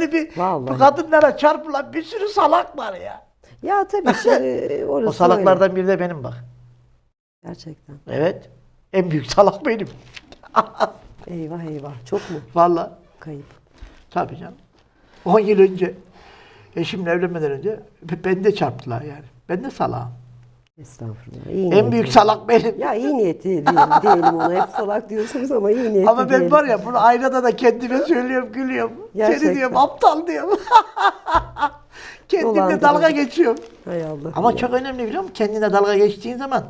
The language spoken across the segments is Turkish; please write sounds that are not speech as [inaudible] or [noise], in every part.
böyle bir Vallahi. bu kadınlara çarpılan bir sürü salak var ya. Ya tabii şimdi [laughs] orası O salaklardan biri de benim bak. öyle. Gerçekten. Evet. En büyük salak benim. [laughs] Eyvah eyvah. Çok mu Vallahi. kayıp? Tabii canım. 10 yıl önce eşimle evlenmeden önce beni de çarptılar yani. Ben de salağım. Estağfurullah. İyi En niyetli. büyük salak benim. Ya iyi niyetli diyelim, diyelim ona. Hep salak diyorsunuz ama iyi niyetli Ama ben diyelim. var ya bunu aynada da kendime söylüyorum, gülüyorum. Gerçekten. Seni diyorum aptal diyorum. [laughs] Kendimle Dolandırıcı. dalga geçiyorum. Hay Allah. Ama çok önemli biliyor musun? Kendine dalga geçtiğin zaman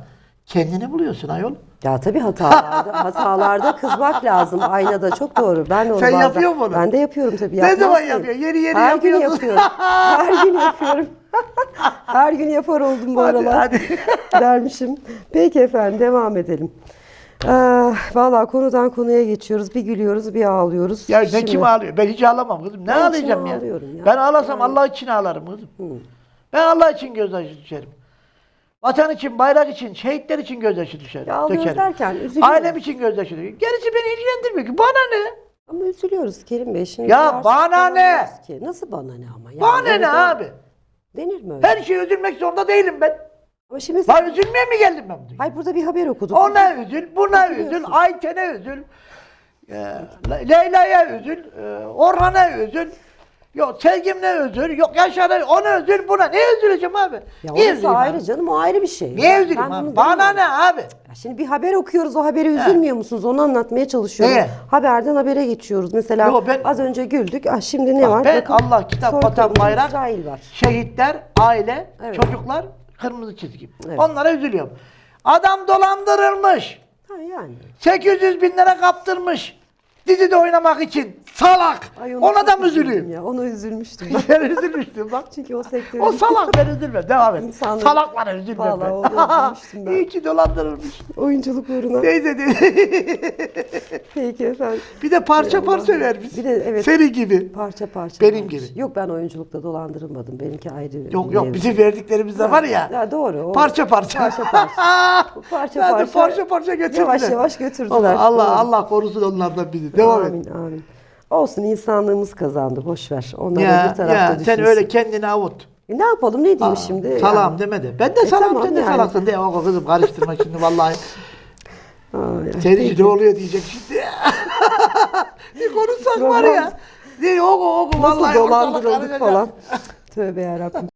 kendini buluyorsun ayol. Ya tabii hatalarda, [laughs] hatalarda kızmak lazım aynada çok doğru. Ben de onu Sen bazen, yapıyor musun? Ben de yapıyorum tabii. Ne yapmaz zaman yapıyor? Yeri yeri Her gün yapıyorsun. yapıyorum. Her gün [laughs] yapıyorum. Her gün yapar oldum bu Hadi, aralar. hadi. [laughs] Dermişim. Peki efendim devam edelim. Ee, Valla konudan konuya geçiyoruz. Bir gülüyoruz, bir ağlıyoruz. Ya ne Şimdi- kim ağlıyor? Ben hiç ağlamam kızım. Ne Ben ağlayacağım ya? ya. Ben ağlasam Allah için ağlarım kızım. Ben Allah için gözyaşı düşerim. Vatan için, bayrak için, şehitler için gözyaşı düşerim. Ya ağlıyoruz dökerim. derken üzülüyoruz. Ailem için gözyaşı dökerim. Gerisi beni ilgilendirmiyor ki. Bana ne? Ama üzülüyoruz Kerim Bey. Şimdi Ya bana ne? Ki. Nasıl bana ne ama? Yani Bana ne abi? Denir mi öyle? Her şeye üzülmek zorunda değilim ben. Ama şimdi Lan üzülmeye mi geldim ben bu dünyaya? Hayır burada bir haber okuduk. Ona üzül, buna üzül. Ayten'e üzül, e, Le- Leyla'ya üzül, e, Orhan'a üzül, yok Sevgim'le üzül, yok Yaşar'a, ona üzül, buna. Ne üzüleceğim abi? Ya Niye orası üzüleyim ayrı abi? canım o ayrı bir şey. Niye Ben üzüleyim bunu abi? Bana demiyorum. ne abi? Ya Şimdi bir haber okuyoruz o habere üzülmüyor musunuz? Onu anlatmaya çalışıyorum. Neye? Haberden habere geçiyoruz. Mesela Yo, ben- az önce güldük. Ah şimdi ne var? ben Bakın, Allah, kitap, soykırım, vatan, bayrak, İsrail var. Şehitler, aile, Evet. çocuklar, kırmızı çizgim. Evet. Onlara üzülüyorum. Adam dolandırılmış. Ha yani. 800 bin lira kaptırmış. Dizide oynamak için. Salak. Ay, Ona çok da mı üzüleyim? Ya, ona üzülmüştüm. [laughs] Ben üzülmüştüm bak. Çünkü o sektörün... O salak ben üzülmem. Devam et. İnsanları- Salaklara üzülmem Vallahi ben. ona üzülmüştüm ben. [laughs] İyi ki dolandırılmış. Oyunculuk uğruna. Neyse de. [laughs] Peki efendim. bir de parça parça vermiş. Bir de evet. Seni gibi. Parça parça. Benim vermiş. gibi. Yok ben oyunculukta dolandırılmadım. Benimki ayrı. Yok yok bizim verdiklerimizde var ya. Ya doğru. o- Parça parça. Parça parça. Parça parça. parça parça götürdüler. Yavaş yavaş götürdüler. Allah Allah, Doğru. Allah korusun onlardan bizi. Devam et. amin, Amin. Olsun insanlığımız kazandı. Boş ver. Onlar Ya, öbür tarafta ya düşünsün. sen öyle kendini avut. E ne yapalım ne diyeyim şimdi? Salam Yani. deme de. Ben de E salam tamam sen de yani. salaksın. De o kızım karıştırma şimdi vallahi. [laughs] İçin ne oluyor diyecek şimdi. [laughs] ne konuşsak var ya. Ne o o o vallahi dolandırıldık falan. Tövbe yarabbim.